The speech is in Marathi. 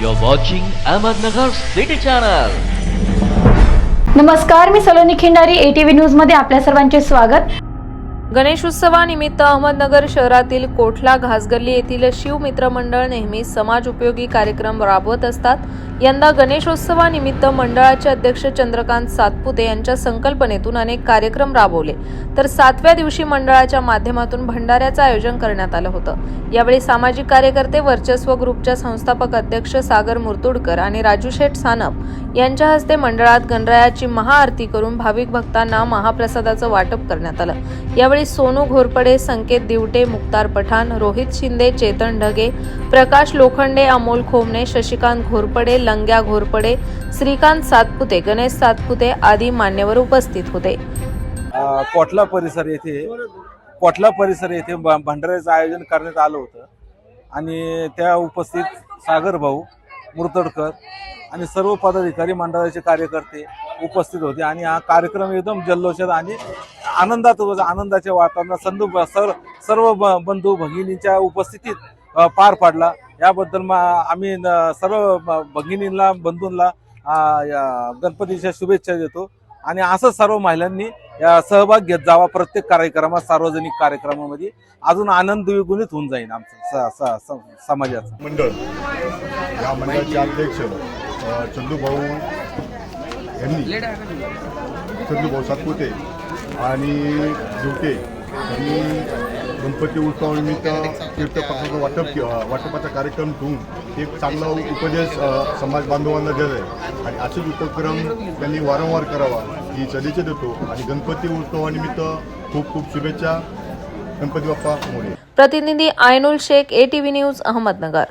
You're watching Ahmednagar City Channel. नमस्कार मी सलोनी खिंडारी एटीव्ही न्यूजमध्ये आपल्या सर्वांचे स्वागत गणेशोत्सवानिमित्त अहमदनगर शहरातील कोठला घासगल्ली येथील शिवमित्र मंडळ नेहमी समाज उपयोगी कार्यक्रम राबवत असतात? यंदा गणेशोत्सवानिमित्त मंडळाचे अध्यक्ष चंद्रकांत सातपुते यांच्या संकल्पनेतून अनेक कार्यक्रम राबवले. तर सातव्या दिवशी मंडळाच्या माध्यमातून भंडाऱ्याचं आयोजन करण्यात आलं होतं. यावेळी सामाजिक कार्यकर्ते वर्चस्व ग्रुपच्या संस्थापक अध्यक्ष सागर मुर्तुडकर आणि राजू शेठ सानप यांच्या हस्ते मंडळात गणरायाची महाआरती करून भाविक भक्तांना महाप्रसादाचं वाटप करण्यात आलं. यावेळी सोनू घोरपडे संकेत दिवटे मुक्तार पठाण रोहित शिंदे चेतन ढगे प्रकाश लोखंडे अमोल खोमणे शशिकांत घोरपडे लंग्या घोरपडे श्रीकांत सातपुते गणेश सातपुते आदी मान्यवर उपस्थित होते. कोटला परिसर येथे कोटला परिसर येथे भंडाऱ्याचं आयोजन करण्यात आलं होतं. आणि त्या उपस्थित सागर भाऊ मुर्तडकर आणि सर्व पदाधिकारी मंडळाचे कार्यकर्ते उपस्थित होते. आणि हा कार्यक्रम एकदम जल्लोषात आणि आनंदात आनंदाच्या वातावरणात संदू सर्व सर्व ब- बंधू भगिनींच्या उपस्थितीत पार पाडला. याबद्दल मा आम्ही सर्व भगिनींना बंधूंना या गणपतीच्या शुभेच्छा देतो. आणि असंच सर्व महिलांनी या सहभाग घेत जावा प्रत्येक कार्यक्रमात सार्वजनिक कार्यक्रमामध्ये. अजून आनंद द्विगुणित होऊन जाईल आमचं स- स- समाजाचं. मंडळ या मंडळाचे अध्यक्ष चंदूभाऊ यांनी चंदूभाऊ सातपुते आणि झुके यांनी गणपती उत्सवानिमित्त तीर्थप्रसादाचं वाटप वाटपाचा कार्यक्रम ठेवून एक चांगला उपदेश समाज बांधवांना दिला आहे आणि असेच उपक्रम त्यांनी वारंवार करावा ही सदिच्छा देतो. आणि गणपती उत्सवानिमित्त खूप खूप शुभेच्छा. गणपती बाप्पा मोरे. प्रतिनिधी आयनुल शेख एटीव्ही न्यूज अहमदनगर.